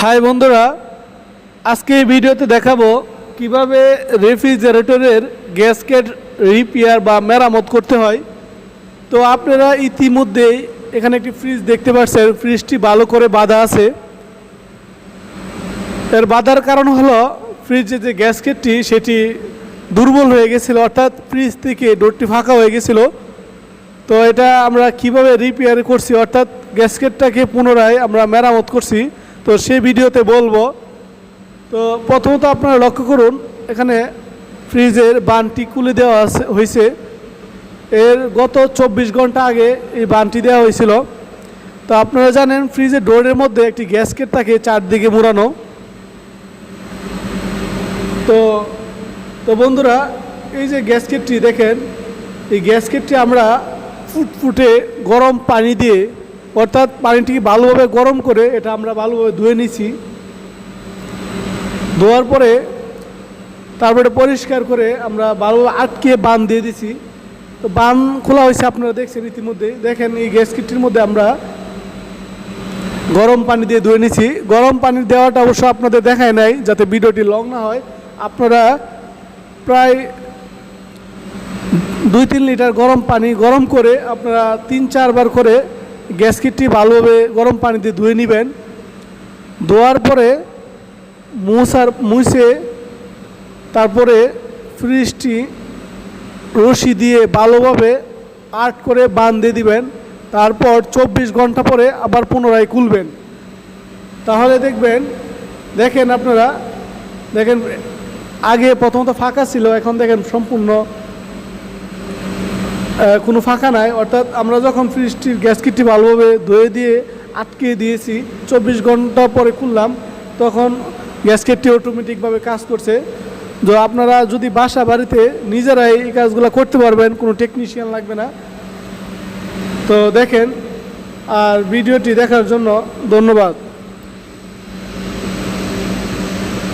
High বন্ধুরা, আজকে এই ভিডিওতে দেখাবো কীভাবে রেফ্রিজারেটরের গ্যাসকেট রিপেয়ার বা মেরামত করতে হয়। তো আপনারা ইতিমধ্যেই এখানে একটি ফ্রিজ দেখতে পাচ্ছেন, ফ্রিজটি ভালো করে বাঁধা আছে। এর বাঁধার কারণ হলো ফ্রিজে যে গ্যাসকেটটি, সেটি দুর্বল হয়ে গেছিল, অর্থাৎ ফ্রিজ থেকে ডোরটি ফাঁকা হয়ে গেছিল। তো এটা আমরা কীভাবে রিপেয়ার করছি, অর্থাৎ গ্যাসকেটটাকে পুনরায় আমরা মেরামত করছি। তো সেই ভিডিওতে বলব, তো প্রথমত আপনারা লক্ষ্য করুন, এখানে ফ্রিজের বানটি খুলে দেওয়া হয়েছে এর গত চব্বিশ ঘণ্টা আগে এই বানটি দেওয়া হয়েছিল তো আপনারা জানেন, ফ্রিজের ডোরের মধ্যে একটি গ্যাসকেট থাকে, চারদিকে মোড়ানো। তো তো বন্ধুরা, এই যে গ্যাসকেটটি দেখেন, এই গ্যাসকেটটি আমরা ফুটফুটে গরম পানি দিয়ে অর্থাৎ পানিটিকে ভালোভাবে গরম করে এটা আমরা ভালোভাবে ধুয়ে নিছি। ধোয়ার পরে তারপরে পরিষ্কার করে আমরা ভালোভাবে আটকে বান দিয়ে দিছি। তো বান খোলা হয়েছে, আপনারা দেখছেন ইতিমধ্যে। দেখেন এই গ্যাসকেটটির মধ্যে আমরা গরম পানি দিয়ে ধুয়ে নিছি। গরম পানি দেওয়াটা অবশ্য আপনাদের দেখায় নাই, যাতে ভিডিওটি লং না হয়। আপনারা প্রায় দুই তিন লিটার গরম পানি গরম করে আপনারা তিন চারবার করে গ্যাস কিটটি ভালোভাবে গরম পানিতে ধুয়ে নেবেন। ধোয়ার পরে মুছার মুছে তারপরে ফ্রিজটি রশি দিয়ে ভালোভাবে আট করে দিয়ে দিবেন। তারপর চব্বিশ ঘণ্টা পরে আবার পুনরায় খুলবেন। তাহলে দেখবেন, দেখেন আপনারা, দেখেন, আগে প্রথমত ফাঁকা ছিল, এখন দেখেন সম্পূর্ণ কোনো ফাঁকা নাই। অর্থাৎ আমরা যখন ফ্রিজটির গ্যাস কিটটি ভালোভাবে ধুয়ে দিয়ে আটকে দিয়েছি, চব্বিশ ঘণ্টা পরে খুললাম, তখন গ্যাস কিটটি অটোমেটিকভাবে কাজ করছে। তো আপনারা যদি বাসা বাড়িতে নিজেরাই এই কাজগুলো করতে পারবেন, কোনো টেকনিশিয়ান লাগবে না। তো দেখেন, আর ভিডিওটি দেখার জন্য ধন্যবাদ।